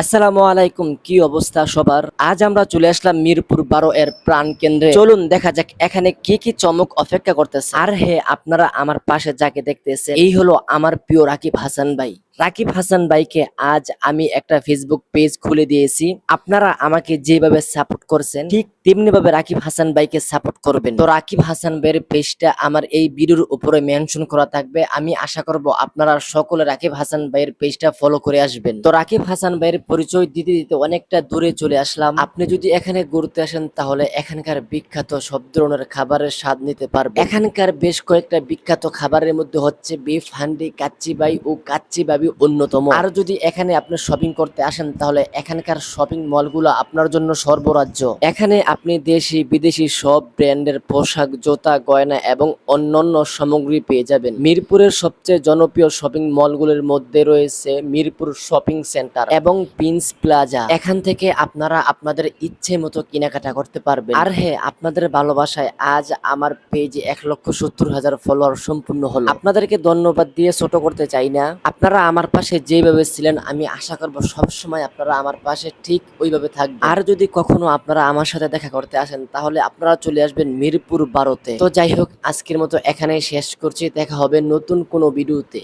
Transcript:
আসসালামু আলাইকুম, কি অবস্থা সবার? আজ আমরা চলে আসলাম মিরপুর বারো এর প্রাণ কেন্দ্রে। চলুন দেখা যাক এখানে কি কি চমক অপেক্ষা করতেছে। আর হে, আপনারা আমার পাশে যাকে দেখতেছে এই হলো আমার প্রিয় রাকিব হাসান ভাই। রাকিব হাসান ভাইকে আজ আমি একটা ফেসবুক পেজ খুলে দিয়েছি। আপনারা আমাকে যেভাবে সাপোর্ট করছেন, ঠিক তেমনি ভাবে রাকিব হাসান ভাইকে সাপোর্ট করবেন। তো রাকিব হাসান ভাইয়ের পেজটা আমার এই ভিডিওর উপরে মেনশন করা থাকবে। আমি আশা করব আপনারা সকলে রাকিব হাসান ভাইয়ের পেজটা ফলো করে আসবেন। তো রাকিব হাসান ভাইয়ের পরিচয় দিতে দিতে অনেকটা দূরে চলে আসলাম। আপনি যদি এখানে ঘুরতে আসেন, তাহলে এখানকার বিখ্যাত সব ধরনের খাবারের স্বাদ নিতে পারবেন। এখানকার বেশ কয়েকটা বিখ্যাত খাবারের মধ্যে হচ্ছে বিফ হান্ডি, কাচ্চি বাই ও কাচ্চি বাবি অন্যতম। আর যদি এখানে আপনি শপিং করতে আসেন, তাহলে এখানকার শপিং মলগুলো আপনার জন্য সর্বরাজ্য। এখানে আপনি দেশি, বিদেশি সব ব্র্যান্ডের পোশাক, জুতা, গয়না এবং অন্যান্য সামগ্রী পেয়ে যাবেন। মিরপুরের সবচেয়ে জনপ্রিয় শপিং মলগুলোর মধ্যে রয়েছে মিরপুর শপিং সেন্টার এবং প্রিন্স প্লাজা এখান থেকে আপনারা আপনাদের ইচ্ছে মতো কেনাকাটা করতে পারবেন। আর হ্যাঁ আপনাদের ভালোবাসায় আজ আমার পেজে এক লক্ষ সত্তর হাজার ফলোয়ার সম্পূর্ণ হলো। আপনাদেরকে ধন্যবাদ দিয়ে ছোট করতে চাই না। আপনারা আমার পাশে যেভাবে ছিলেন, আমি আশা করব সবসময় আপনারা আমার পাশে ঠিক ওইভাবে থাকবেন। আর যদি কখনো আপনারা আমার সাথে দেখা করতে আসেন, তাহলে আপনারা চলে আসবেন মিরপুর বারোতে। তো যাই হোক, আজকের মতো এখানেই শেষ করছি। দেখা হবে নতুন কোনো ভিডিওতে।